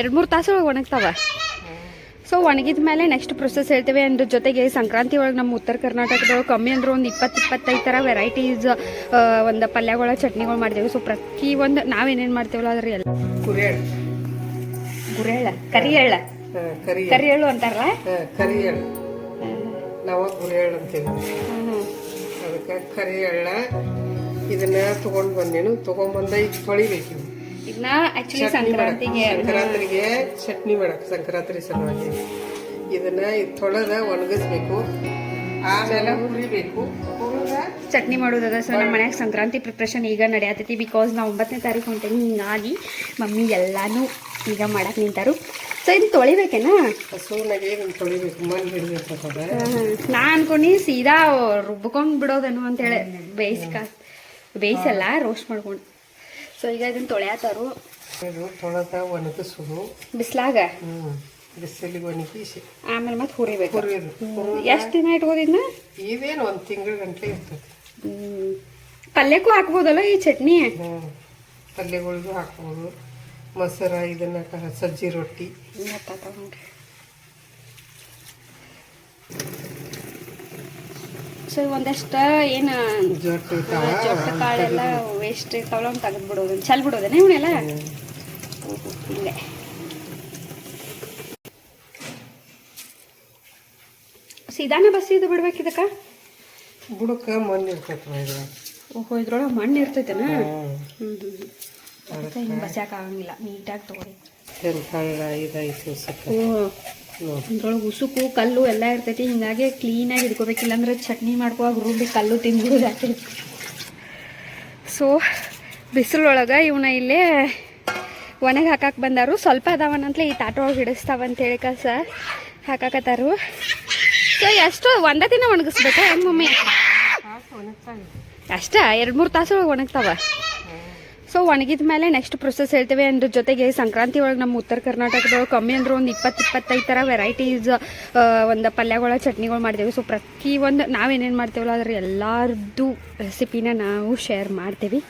ಎರಡು ಮೂರು ತಾಸು ಒಳಗೆ ಒಣಗ್ತಾವ. ಸೊ ಒಣಗಿದ ಮೇಲೆ ನೆಕ್ಸ್ಟ್ ಪ್ರೊಸೆಸ್ ಹೇಳ್ತೇವೆ. ಅಂದ್ರ ಜೊತೆಗೆ ಸಂಕ್ರಾಂತಿ ಒಳಗೆ ನಮ್ಮ ಉತ್ತರ ಕರ್ನಾಟಕದೊಳಗೆ ಕಮ್ಮಿ ಅಂದ್ರೆ ಒಂದು ಇಪ್ಪತ್ತು ಇಪ್ಪತ್ತೈದು ಥರ ವೆರೈಟೀಸ್ ಒಂದು ಪಲ್ಯಗಳ ಚಟ್ನಿಗಳು ಮಾಡ್ತೇವೆ. ಸೊ ಪ್ರತಿ ಒಂದು ನಾವೇನೇನು ಮಾಡ್ತೇವಲ್ಲ ಅದ್ರ ಎಲ್ಲ. ಗುರೇಳ ಕರಿ ಎಳ್ಳ ಕರಿ ಎಳ್ಳು ಅಂತಾರಲ್ಲ? ಕರಿ ನಾವು ಅಂತೀವಿ. ಅದಕ್ಕೆ ಕರಿ ಇದನ್ನ ತಗೊಂಡ್ ಬಂದೇನು ತಗೊಂಡ್ಬಂದ ಈಗ ತೊಳಿಬೇಕು. ಇದನ್ನ ಆಕ್ಚುಲಿ. ಸಂಕ್ರಾಂತಿಗೆ ಸಂಕ್ರಾಂತಿಗೆ ಚಟ್ನಿ ಮಾಡಕ್ ಸಂಕ್ರಾಂತಿ ಸಲುವಾಗಿ. ಇದನ್ನ ಇದು ತೊಳೆದ ಒಣಗಿಸ್ಬೇಕು. ಆಮೇಲೆ ಹುರಿಬೇಕು. ಚಟ್ನಿ ಮಾಡೋದದ ಸೊ ನಮ್ಮ ಮನ್ಯಾಗ ಸಂಕ್ರಾಂತಿ ಪ್ರಿಪ್ರೇಷನ್ ಈಗ ನಡೆಯತೈತಿ ಬಿಕಾಸ್ ನಾವು ಒಂಬತ್ತನೇ ತಾರೀಕು ಹೊಂಟೇನಿ ಹಿಂಗಾಗಿ ಮಮ್ಮಿ ಎಲ್ಲಾನು ಈಗ ಮಾಡಕ್ಕೆ ನಿಂತಾರು. ಸೊ ಇದು ತೊಳಿಬೇಕೇನಾ? ನಾ ಅನ್ಕೊಂಡಿ ಸೀದಾ ರುಬ್ಕೊಂಡ್ ಬಿಡೋದೇನು ಅಂತೇಳಿ ಬೇಯಿಸ್ಕ ಬೇಯಿಸಲ್ಲ ರೋಸ್ಟ್ ಮಾಡ್ಕೊಂಡು. ಸೊ ಈಗ ಇದನ್ನ ತೊಳೆಯತ್ತಾರು ಇದು ತೊಳೆದ ಒಣಗಿಸುದು ಬಿಸ್ಲಾಗ? ಹ್ಞೂ ಬಿಸಿಲಿಗೆ ಒಣಗಿಸಿ ಆಮೇಲೆ ಮತ್ತೆ ಹುರಿಬೇಕು. ಹುರಿಯೋದು. ಎಷ್ಟು ದಿನ ಇಟ್ಕೋದಿದ್ನ ಇದೇನು? ಒಂದು ತಿಂಗಳ ಗಂಟೆ ಇರ್ತದೆ. ಪಲ್ಯಕ್ಕೂ ಹಾಕ್ಬೋದಲ್ಲ ಈ ಚಟ್ನಿ. ಪಲ್ಯಗಳಿಗೂ ಹಾಕ್ಬೋದು. ಮೊಸರ ಇದನ್ನ ಸಜ್ಜಿ ರೊಟ್ಟಿ. ಸೊ ಒಂದಷ್ಟು ಏನು ಜೊಟ್ಟು ಕಾಳೆಲ್ಲ ವೇಸ್ಟ್ ಇರ್ತಾವಲ್ಲ ಒಂದು ತೆಗೆದು ಬಿಡೋದು ಚಲ್ ಬಿಡೋದೇನೆ ಇವನ್ನೆಲ್ಲ? ಹಿಂಗೆ ಸೀದಾನೆ ಬಸ್ ಇದು ಬಿಡ್ಬೇಕು ಇದಕ್ಕ? ಮಣ್ಣು ಇರ್ತೈತವ ಓಹೋ ಇದ್ರೊಳಗೆ ಮಣ್ಣು ಇರ್ತೈತೆನ. ಹ್ಞೂ ಹ್ಞೂ ಹಿಂಗೆ ಬಸ್ಯಾಕ ಆಗಂಗಿಲ್ಲ. ನೀಟಾಗಿ ತೊಗೊಳಿ ಹೆಣ್ ಕಳ್ಳ ಇದೈತಿ ಸಕ್ಕ ಓ ಇದ್ರೊಳಗೆ ಉಸುಕು, ಕಲ್ಲು ಎಲ್ಲ ಇರ್ತೈತಿ. ಹಿಂಗಾಗಿ ಕ್ಲೀನಾಗಿ ಇಟ್ಕೋಬೇಕಿಲ್ಲ ಅಂದ್ರೆ ಚಟ್ನಿ ಮಾಡ್ಕೋವಾಗ ರುಬ್ಬಿ ಕಲ್ಲು ತಿಂದ್ಬಿಡೋದಾಗ್ತೈತಿ ಸೊ ಬಿಸಿಲೊಳಗೆ ಇವನ್ನ ಇಲ್ಲೇ ಒಣಗಿ ಹಾಕಕ್ಕೆ ಬಂದಾರು. ಸ್ವಲ್ಪ ಅದಾವನಂತಲೇ ಈ ತಾಟೊಳಗೆ ಹಿಡಿಸ್ತಾವಂತೇಳಿ ಕಸ ಹಾಕಾಕತ್ತಾರು. ಸೊ ಎಷ್ಟು ಒಂದೇ ದಿನ ಒಣಗಿಸ್ಬೇಕಾ ಮಮ್ಮಿ? ಅಷ್ಟ ಎರಡು ಮೂರು ತಾಸು ಒಣಗ್ತಾವ. ಸೊ ಒಣಗಿದ ಮೇಲೆ ನೆಕ್ಸ್ಟ್ ಪ್ರೊಸೆಸ್ ಹೇಳ್ತೇವೆ. ಅಂದ್ರ ಜೊತೆಗೆ ಸಂಕ್ರಾಂತಿ ಒಳಗೆ ನಮ್ಮ ಉತ್ತರ ಕರ್ನಾಟಕದೊಳಗೆ ಕಮ್ಮಿ ಅಂದ್ರೆ ಒಂದು ಇಪ್ಪತ್ತು ಇಪ್ಪತ್ತೈದು ಥರ ವೆರೈಟೀಸ್ ಒಂದು ಪಲ್ಯಗಳ ಚಟ್ನಿಗಳು ಮಾಡ್ತೇವೆ. ಸೊ ಪ್ರತಿ ಒಂದು ನಾವೇನೇನು ಮಾಡ್ತೇವಲ್ಲ, ಅದ್ರ ಎಲ್ಲರದ್ದು ರೆಸಿಪಿನ ನಾವು ಶೇರ್ ಮಾಡ್ತೀವಿ.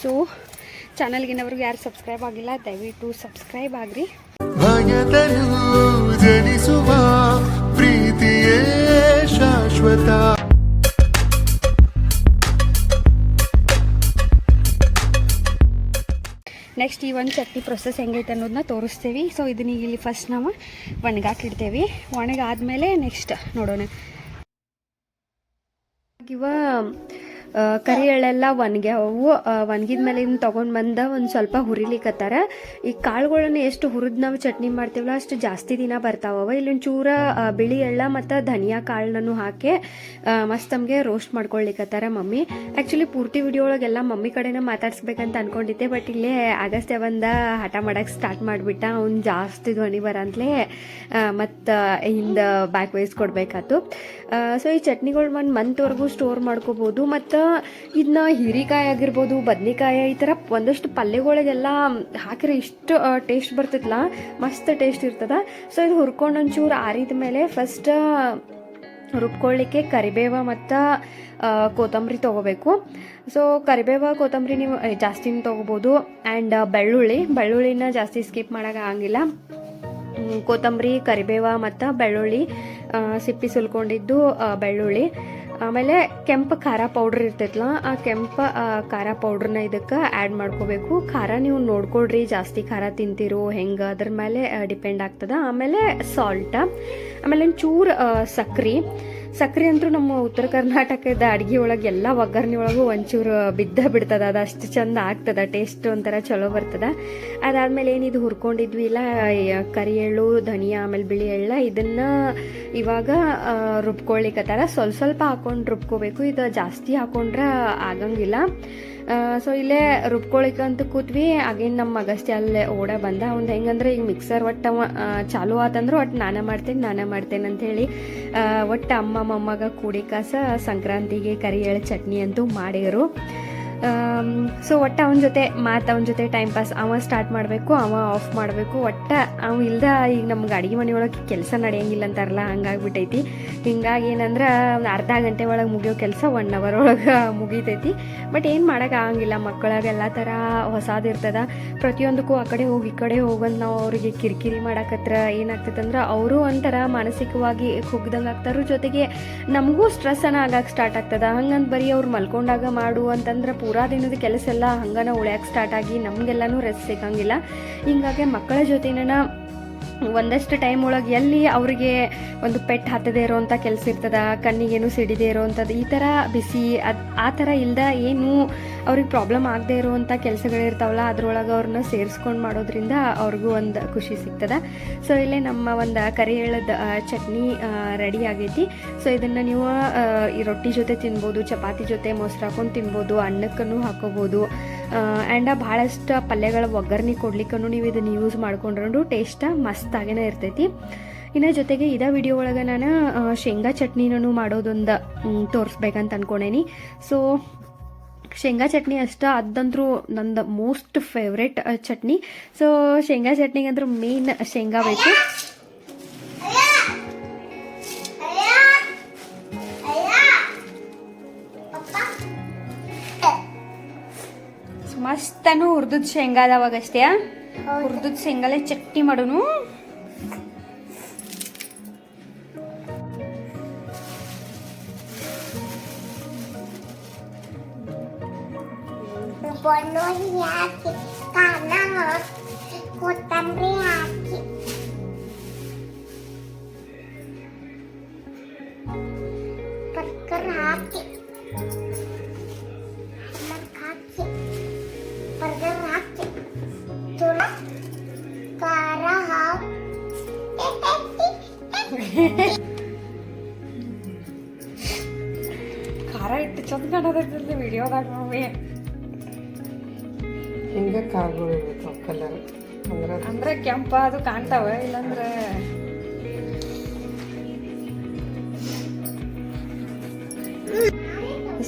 ಸೊ ಚಾನಲ್ಗಿನವ್ರಿಗೆ ಯಾರು ಸಬ್ಸ್ಕ್ರೈಬ್ ಆಗಿಲ್ಲ, ದಯವಿಟ್ಟು ಸಬ್ಸ್ಕ್ರೈಬ್ ಆಗ್ರಿ. ಜನಿಸುವ ಪ್ರೀತಿಯೇ ಶಾಶ್ವತ. ನೆಕ್ಸ್ಟ್ ಈ ಒಂದು ಚಟ್ನಿ ಪ್ರೊಸೆಸ್ ಹೆಂಗೈತೆ ಅನ್ನೋದನ್ನ ತೋರಿಸ್ತೀವಿ. ಸೊ ಇದನ್ನ ಈಗ ಇಲ್ಲಿ ಫಸ್ಟ್ ನಾವು ಒಣಗಾಕಿಡ್ತೇವೆ. ಒಣಗಾದ್ಮೇಲೆ ನೆಕ್ಸ್ಟ್ ನೋಡೋಣ. ಇವ ಕರಿ ಎಳ್ಳೆಲ್ಲ ಒಣಗ್ಯಾವು ಒಣಗಿದ ಮೇಲೆ ಇನ್ನು ತೊಗೊಂಡು ಬಂದ ಒಂದು ಸ್ವಲ್ಪ ಹುರಿಲಿಕ್ಕತ್ತಾರ ಈ ಕಾಳುಗಳನ್ನ ಎಷ್ಟು ಹುರಿದು ನಾವು ಚಟ್ನಿ ಮಾಡ್ತೀವಲ್ಲ, ಅಷ್ಟು ಜಾಸ್ತಿ ದಿನ ಬರ್ತಾವವ. ಇಲ್ಲೊಂದು ಚೂರ ಬಿಳಿ ಎಳ್ಳ ಮತ್ತು ಧನಿಯಾ ಕಾಳನ್ನು ಹಾಕಿ ಮಸ್ತ್ ನಮಗೆ ರೋಸ್ಟ್ ಮಾಡ್ಕೊಳ್ಲಿಕ್ಕತ್ತಾರ ಮಮ್ಮಿ. ಆ್ಯಕ್ಚುಲಿ ಪೂರ್ತಿ ವಿಡಿಯೋ ಒಳಗೆಲ್ಲ ಮಮ್ಮಿ ಕಡೆನೇ ಮಾತಾಡ್ಸ್ಬೇಕಂತ ಅನ್ಕೊಂಡಿದ್ದೆ ಬಟ್ ಇಲ್ಲೇ ಆಗಸ್ಟ್ ಬಂದ ಹಠ ಮಾಡೋಕ್ಕೆ ಸ್ಟಾರ್ಟ್ ಮಾಡಿಬಿಟ್ಟ. ಅವ್ನು ಜಾಸ್ತಿ ಧ್ವನಿ ಬರಂತಲೇ ಮತ್ತು ಹಿಂದೆ ಬ್ಯಾಕ್ ವೈಸ್ ಕೊಡಬೇಕಾಯ್ತು ಸೊ ಈ ಚಟ್ನಿಗಳು ಒಂದು ಮಂತ್ವರೆಗೂ ಸ್ಟೋರ್ ಮಾಡ್ಕೋಬೋದು, ಮತ್ತು ಇದನ್ನ ಹೀರಿಕಾಯಿ ಆಗಿರ್ಬೋದು, ಬದ್ನಿಕಾಯಿ, ಈ ಥರ ಒಂದಷ್ಟು ಪಲ್ಯಗಳಿಗೆಲ್ಲ ಹಾಕಿದ್ರೆ ಇಷ್ಟು ಟೇಸ್ಟ್ ಬರ್ತೈತಲ್ಲ ಮಸ್ತ್ ಟೇಸ್ಟ್ ಇರ್ತದೆ. ಸೊ ಇದು ಹುರ್ಕೊಂಡು ಒಂಚೂರು ಆರಿದ ಮೇಲೆ ಫಸ್ಟ್ ರುಬ್ಕೊಳ್ಳಿಕ್ಕೆ ಕರಿಬೇವ ಮತ್ತು ಕೊತ್ತಂಬರಿ ತೊಗೋಬೇಕು. ಸೊ ಕರಿಬೇವ, ಕೊತ್ತಂಬರಿ ನೀವು ಜಾಸ್ತಿ ಜಾಸ್ತಿನೂ ತೊಗೋಬೋದು. ಆ್ಯಂಡ್ ಬೆಳ್ಳುಳ್ಳಿ, ಬೆಳ್ಳುಳ್ಳಿನ ಜಾಸ್ತಿ ಸ್ಕಿಪ್ ಮಾಡೋಕ್ಕಾಗಂಗಿಲ್ಲ ಕೊತ್ತಂಬರಿ, ಕರಿಬೇವ ಮತ್ತು ಬೆಳ್ಳುಳ್ಳಿ ಸಿಪ್ಪಿ ಸುಲ್ಕೊಂಡಿದ್ದು ಬೆಳ್ಳುಳ್ಳಿ. ಆಮೇಲೆ ಕೆಂಪು ಖಾರ ಪೌಡ್ರ್ ಇರ್ತೈತಲ್ಲ ಆ ಕೆಂಪು ಖಾರ ಪೌಡ್ರನ್ನ ಇದಕ್ಕೆ ಆ್ಯಡ್ ಮಾಡ್ಕೋಬೇಕು. ಖಾರ ನೀವು ನೋಡ್ಕೊಳ್ರಿ ಜಾಸ್ತಿ ಖಾರ ತಿಂತೀರೋ ಹೆಂಗೆ ಅದ್ರ ಮೇಲೆ ಡಿಪೆಂಡ್ ಆಗ್ತದ. ಆಮೇಲೆ ಸಾಲ್ಟ ಆಮೇಲೆ ಒಂಚೂರು ಸಕ್ರೆ. ಸಕ್ರೆ ಅಂತೂ ನಮ್ಮ ಉತ್ತರ ಕರ್ನಾಟಕದ ಅಡುಗೆ ಒಳಗೆ ಎಲ್ಲ ಒಗ್ಗರಣೆ ಒಳಗೂ ಒಂಚೂರು ಬಿದ್ದ ಬಿಡ್ತದ. ಅದು ಅಷ್ಟು ಚಂದ ಆಗ್ತದ ಟೇಸ್ಟ್ ಒಂಥರ ಚಲೋ ಬರ್ತದ. ಅದಾದಮೇಲೆ ಏನಿದು ಹುರ್ಕೊಂಡಿದ್ವಿ ಇಲ್ಲ ಈ ಕರಿ ಎಳ್ಳು ಧನಿಯಾ ಆಮೇಲೆ ಬಿಳಿ ಎಳ್ಳ ಇದನ್ನು ಇವಾಗ ಆ, ರುಬ್ಕೊಳ್ಲಿಕ್ಕತ್ತಾರ ಸ್ವಲ್ಪ ಸ್ವಲ್ಪ ಹಾಕೊಂಡು ರುಬ್ಕೋಬೇಕು. ಇದು ಜಾಸ್ತಿ ಹಾಕೊಂಡ್ರೆ ಆಗಂಗಿಲ್ಲ. ಸೊ ಇಲ್ಲೇ ರುಬ್ಕೊಳಿಕಂತ ಕೂತ್ವಿ. ಆಗೇನು ನಮ್ಮ ಅಗಸ್ತ್ಯ ಅಲ್ಲೇ ಓಡ ಬಂದ. ಅವ್ನು ಹೆಂಗಂದ್ರೆ ಈಗ ಮಿಕ್ಸರ್ ಒಟ್ಟು ಚಾಲು ಆತಂದ್ರೆ. ಒಟ್ಟು ನಾನೇ ಮಾಡ್ತೇನೆ ನಾನೇ ಮಾಡ್ತೇನೆ ಅಂಥೇಳಿ ಒಟ್ಟು ಅಮ್ಮ ಮೊಮ್ಮಗ ಕೂಡಿ ಕಾಸ ಸಂಕ್ರಾಂತಿಗೆ ಕರಿ ಚಟ್ನಿ ಅಂತೂ ಮಾಡಿದ್ರು. ಸೊ ಒಟ್ಟು ಅವನ ಜೊತೆ ಮಾತು, ಅವನ ಜೊತೆ ಟೈಮ್ ಪಾಸ್ ಅವ ಸ್ಟಾರ್ಟ್ ಮಾಡಬೇಕು, ಅವ ಆಫ್ ಮಾಡಬೇಕು. ಒಟ್ಟು ಅವ ಇಲ್ದ ಈಗ ನಮ್ಗೆ ಅಡುಗೆ ಮನೆಯೊಳಗೆ ಕೆಲಸ ನಡೆಯಂಗಿಲ್ಲ ಅಂತಾರಲ್ಲ, ಹಂಗಾಗ್ಬಿಟ್ಟೈತಿ. ಹಿಂಗಾಗಿ ಏನಂದ್ರೆ ಒಂದು ಅರ್ಧ ಗಂಟೆ ಒಳಗೆ ಮುಗಿಯೋ ಕೆಲಸ ಒನ್ ಅವರ್ ಒಳಗೆ ಮುಗಿತೈತಿ. ಬಟ್ ಏನು ಮಾಡೋಕೆ ಆಗಂಗಿಲ್ಲ ಎಲ್ಲ ಥರ ಹೊಸದಿರ್ತದ ಪ್ರತಿಯೊಂದಕ್ಕೂ ಆ ಕಡೆ ಹೋಗಿ ಈ ಕಡೆ ಹೋಗಂದು ನಾವು ಅವರಿಗೆ ಕಿರಿಕಿರಿ ಮಾಡಕತ್ರ ಏನಾಗ್ತೈತಂದ್ರೆ ಅವರು ಒಂಥರ ಮಾನಸಿಕವಾಗಿ ಕುಗ್ದಂಗೆ ಆಗ್ತಾರ. ಜೊತೆಗೆ ನಮಗೂ ಸ್ಟ್ರೆಸ್ ಅನ್ನ ಆಗಕ್ಕೆ ಸ್ಟಾರ್ಟ್ ಆಗ್ತದ. ಹಂಗಂತ ಬರೀ ಅವ್ರು ಮಲ್ಕೊಂಡಾಗ ಮಾಡು ಅಂತಂದ್ರೆ ಪೂರಾ ದಿನದ ಕೆಲಸ ಎಲ್ಲ ಹಂಗನ ಉಳ್ಯಾಕೆ ಸ್ಟಾರ್ಟ್ ಆಗಿ ನಮಗೆಲ್ಲನೂ ರೆಸ್ಟ್ ಸಿಗಂಗಿಲ್ಲ. ಹಿಂಗಾಗಿ ಮಕ್ಕಳ ಜೊತೆನ ಒಂದಷ್ಟು ಟೈಮ್ ಒಳಗೆ ಎಲ್ಲಿ ಅವರಿಗೆ ಒಂದು ಪೆಟ್ ಹತ್ತದೇ ಇರೋವಂಥ ಕೆಲಸ ಇರ್ತದ, ಕಣ್ಣಿಗೇನು ಸಿಡಿದೆ ಇರೋವಂಥದ್ದು ಈ ಥರ ಬಿಸಿ ಅದು ಆ ಥರ ಇಲ್ದ ಏನು ಅವ್ರಿಗೆ ಪ್ರಾಬ್ಲಮ್ ಆಗದೆ ಇರುವಂಥ ಕೆಲಸಗಳಿರ್ತಾವಲ್ಲ ಅದ್ರೊಳಗೆ ಅವ್ರನ್ನ ಸೇರಿಸ್ಕೊಂಡು ಮಾಡೋದ್ರಿಂದ ಅವ್ರಿಗೂ ಒಂದು ಖುಷಿ ಸಿಗ್ತದ. ಸೊ ಇಲ್ಲೇ ನಮ್ಮ ಒಂದು ಕರಿ ಎಳ್ಳದ ಚಟ್ನಿ ರೆಡಿ ಆಗೈತಿ. ಸೊ ಇದನ್ನು ನೀವು ಈ ರೊಟ್ಟಿ ಜೊತೆ ತಿನ್ಬೋದು, ಚಪಾತಿ ಜೊತೆ ಮೊಸರು ಹಾಕೊಂಡು ತಿನ್ಬೋದು ಅನ್ನಕ್ಕೂ ಹಾಕೋಬೋದು. ಆ್ಯಂಡ್ ಭಾಳಷ್ಟು ಪಲ್ಯಗಳ ಒಗ್ಗರಣೆ ಕೊಡ್ಲಿಕ್ಕೂ ನೀವು ಇದನ್ನು ಯೂಸ್ ಮಾಡ್ಕೊಂಡ್ರೂ ಟೇಸ್ಟ ಮಸ್ತ್ ಮಸ್ತಾಗೇನೆ ಇರ್ತೈತಿ. ಇನ್ನು ಜೊತೆಗೆ ಇದೇ ವಿಡಿಯೋ ಒಳಗೆ ನಾನು ಶೇಂಗಾ ಚಟ್ನಿನೂ ಮಾಡೋದೊಂದು ತೋರಿಸ್ಬೇಕಂತ ಅನ್ಕೊಂಡೇನಿ. ಸೊ ಶೇಂಗಾ ಚಟ್ನಿ ಅಷ್ಟ ಅದಂತರೂ ನಂದು ಮೋಸ್ಟ್ ಫೇವ್ರೆಟ್ ಚಟ್ನಿ. ಸೊ ಶೇಂಗಾ ಚಟ್ನಿಗೆ ಅಂದ್ರೆ ಮೇನ್ ಶೇಂಗಾ ಬೇಕು. ಮಸ್ತನು ಹುರ್ದದ ಶೇಂಗಾ ಅದಾವಾಗಷ್ಟೇ ಹುರ್ದದ ಶೇಂಗಾಲೆ ಚಟ್ನಿ ಮಾಡೋನು. ಬೆಳ್ಳುಳ್ಳಿ ಹಾಕಿ ಕಾರಣ ಹಾಕಿ ಕೊತ್ತಂಬರಿ ಹಾಕಿ. ಹಾಕಿ. ಖಾರ ಇಟ್ಟು ಚಂದ ಕಾಣೋದ್ರಲ್ಲಿ ವಿಡಿಯೋದಾಗ ನಾವೇ ಹಿಂಗೆ ಕಾಳುಗಳು ಇರ್ಬೇಕು ಕಲರ್ ಅಂದ್ರೆ ಅಂದ್ರೆ ಕೆಂಪ ಅದು ಕಾಣ್ತಾವ ಇಲ್ಲಾಂದ್ರೆ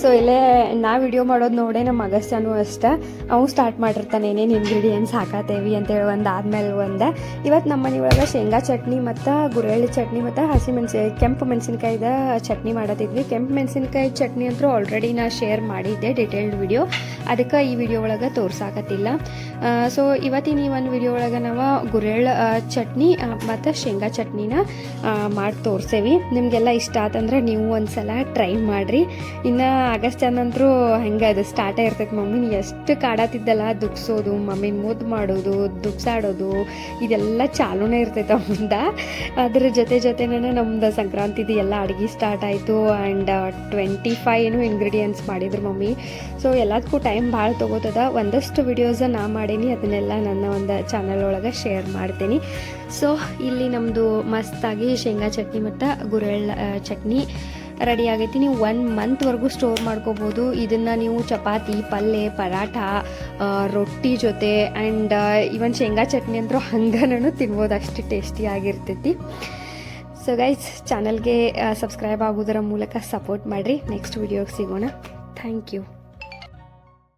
ಸೊ ಇಲ್ಲೇ ನಾ ವಿಡಿಯೋ ಮಾಡೋದು ನೋಡೇ ನಮ್ಮ ಅಗಸ್ತ್ಯನೂ ಅಷ್ಟೇ. ಅವ್ನು ಸ್ಟಾರ್ಟ್ ಮಾಡಿರ್ತಾನೆ, ಏನೇನು ಇಂಗ್ರೀಡಿಯೆಂಟ್ಸ್ ಹಾಕತ್ತೇವಿ ಅಂತೇಳಿ ಒಂದು ಆದ್ಮೇಲೆ ಒಂದು. ಇವತ್ತು ನಮ್ಮ ಮನೆ ಒಳಗೆ ಶೇಂಗಾ ಚಟ್ನಿ ಮತ್ತು ಗುರೆಳ್ಳಿ ಚಟ್ನಿ ಮತ್ತು ಹಸಿಮೆಣಸಿ ಕೆಂಪು ಮೆಣಸಿನ್ಕಾಯ್ದ ಚಟ್ನಿ ಮಾಡತ್ತಿದ್ವಿ ಕೆಂಪು ಮೆಣಸಿನ್ಕಾಯಿ ಚಟ್ನಿ ಅಂತೂ ಆಲ್ರೆಡಿ ನಾ ಶೇರ್ ಮಾಡಿದ್ದೆ ಡಿಟೇಲ್ಡ್ ವಿಡಿಯೋ ಅದಕ್ಕೆ ಈ ವಿಡಿಯೋ ಒಳಗೆ ತೋರ್ಸಾಕತ್ತಿಲ್ಲ. ಸೊ ಇವತ್ತಿನ ಈ ಒಂದು ವಿಡಿಯೋ ಒಳಗೆ ನಾವು ಗುರೆಳ್ಳ ಚಟ್ನಿ ಮತ್ತು ಶೇಂಗಾ ಚಟ್ನಿನ ಮಾಡಿ ತೋರಿಸೇವಿ. ನಿಮಗೆಲ್ಲ ಇಷ್ಟ ಆತಂದ್ರೆ ನೀವು ಒಂದು ಸಲ ಟ್ರೈ ಮಾಡಿರಿ. ಇನ್ನು ಆಗಸ್ಟ್ ನಂತರೂ ಹೆಂಗೆ ಅದು ಸ್ಟಾರ್ಟೇ ಇರ್ತೈತೆ ಮಮ್ಮಿನ ಎಷ್ಟು ಕಾಡತ್ತಿದ್ದಲ್ಲ ದುಗ್ಸೋದು, ಮಮ್ಮಿನ ಮುದ್ದು ಮಾಡೋದು, ದುಗ್ಸಾಡೋದು, ಇದೆಲ್ಲ ಚಾಲೂನೇ ಇರ್ತೈತೆ ಮುಂದೆ ಅದ್ರ ಜೊತೆ ಜೊತೆನೇ ನಮ್ದು ಸಂಕ್ರಾಂತಿದು ಎಲ್ಲ ಅಡುಗೆ ಸ್ಟಾರ್ಟ್ ಆಯಿತು ಆ್ಯಂಡ್ ಟ್ವೆಂಟಿ ಫೈವ್ ಏನು ಇಂಗ್ರೀಡಿಯೆಂಟ್ಸ್ ಮಾಡಿದ್ರು ಮಮ್ಮಿ. ಸೊ ಎಲ್ಲದಕ್ಕೂ ಟೈಮ್ ಭಾಳ ತೊಗೋತದ. ಒಂದಷ್ಟು ವಿಡಿಯೋಸ ನಾ ಮಾಡೀನಿ, ಅದನ್ನೆಲ್ಲ ನನ್ನ ಒಂದು ಚಾನಲ್ ಒಳಗೆ ಶೇರ್ ಮಾಡ್ತೀನಿ. ಸೊ ಇಲ್ಲಿ ನಮ್ಮದು ಮಸ್ತಾಗಿ ಶೇಂಗಾ ಚಟ್ನಿ ಮತ್ತು ಗುರೆಳ್ಳ ಚಟ್ನಿ. ರೆಡಿ ಆಗೈತಿ. ನೀವು ಒನ್ ಮಂತ್ವರೆಗೂ ಸ್ಟೋರ್ ಮಾಡ್ಕೋಬೋದು. ಇದನ್ನು ನೀವು ಚಪಾತಿ ಪಲ್ಯ ಪರಾಠ ರೊಟ್ಟಿ ಜೊತೆ ಆ್ಯಂಡ್ ಇವನ್ ಶೇಂಗಾ ಚಟ್ನಿ ಅಂದರೂ ಹಂಗನೂ ತಿನ್ಬೋದು. ಅಷ್ಟು ಟೇಸ್ಟಿಯಾಗಿರ್ತೈತಿ ಸೊ ಗೈಸ್ ಚಾನಲ್ಗೆ ಸಬ್ಸ್ಕ್ರೈಬ್ ಆಗೋದರ ಮೂಲಕ ಸಪೋರ್ಟ್ ಮಾಡಿರಿ. ನೆಕ್ಸ್ಟ್ ವಿಡಿಯೋಗೆ ಸಿಗೋಣ. Thank you